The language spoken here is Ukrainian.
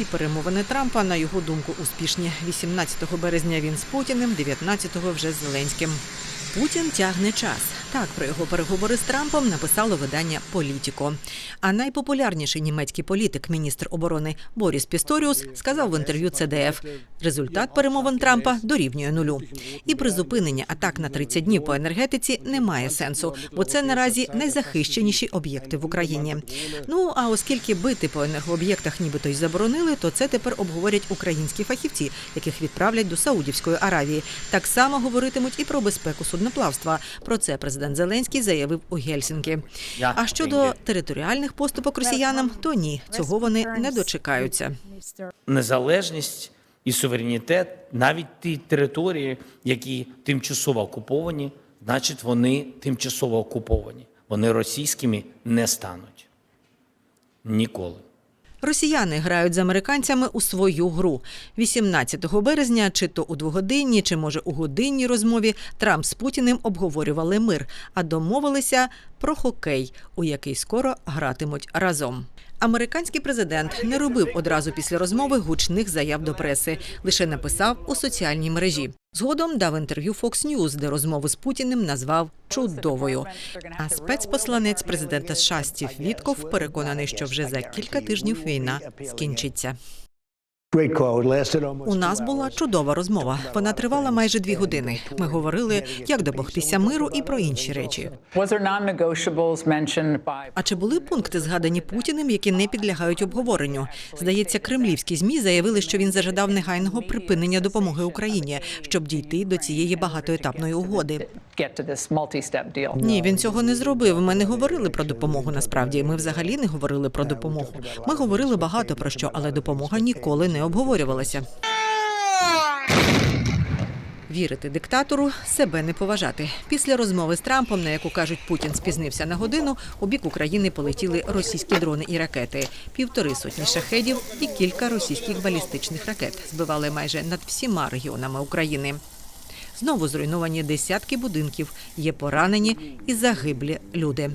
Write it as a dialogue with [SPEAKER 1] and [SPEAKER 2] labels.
[SPEAKER 1] Всі перемовини Трампа, на його думку, успішні. 18 березня він з Путіним, 19-го вже з Зеленським. Путін тягне час. Так про його переговори з Трампом написало видання Політіко. А найпопулярніший німецький політик, міністр оборони Боріс Пісторіус, сказав в інтерв'ю ЦДФ: результат перемовин Трампа дорівнює нулю. І призупинення атак на 30 днів по енергетиці немає сенсу, бо це наразі найзахищеніші об'єкти в Україні. Ну а оскільки бити по енергооб'єктах нібито й заборонили, то це тепер обговорять українські фахівці, яких відправлять до Саудівської Аравії. Так само говоритимуть і про безпеку судноплавства. Про це президент Зеленський заявив у Гельсінкі. А щодо територіальних поступок росіянам, то ні, цього вони не дочекаються.
[SPEAKER 2] незалежність і суверенітет, навіть ті території, які тимчасово окуповані, значить вони тимчасово окуповані. Вони російськими не стануть. Ніколи.
[SPEAKER 1] Росіяни грають з американцями у свою гру. 18 березня, чи то у двогодинні, чи може у годинній розмові Трамп з Путіним обговорювали мир, а домовилися про хокей, у який скоро гратимуть разом. Американський президент не робив одразу після розмови гучних заяв до преси, лише написав у соціальній мережі. Згодом дав інтерв'ю Fox News, де розмову з Путіним назвав чудовою. А спецпосланець президента США Стів Вітков переконаний, що вже за кілька тижнів війна скінчиться. У нас була чудова розмова. Вона тривала майже дві години. Ми говорили, як домогтися миру і про інші речі.
[SPEAKER 3] Was there non-negotiables mentioned by
[SPEAKER 1] А чи були пункти, згадані Путіним, які не підлягають обговоренню? Здається, кремлівські змі заявили, що він зажадав негайного припинення допомоги Україні, щоб дійти до цієї багатоетапної угоди.
[SPEAKER 3] Get to this?
[SPEAKER 1] Ні, він цього не зробив. Ми не говорили про допомогу. Насправді, ми взагалі не говорили про допомогу. Ми говорили багато про що, але допомога ніколи не обговорювалася. Вірити диктатору себе не поважати. Після розмови з Трампом, на яку кажуть, Путін спізнився на годину, у бік України полетіли російські дрони і ракети. Півтори сотні шахедів і кілька російських балістичних ракет збивали майже над всіма регіонами України. Знову зруйновані десятки будинків, є поранені і загиблі люди.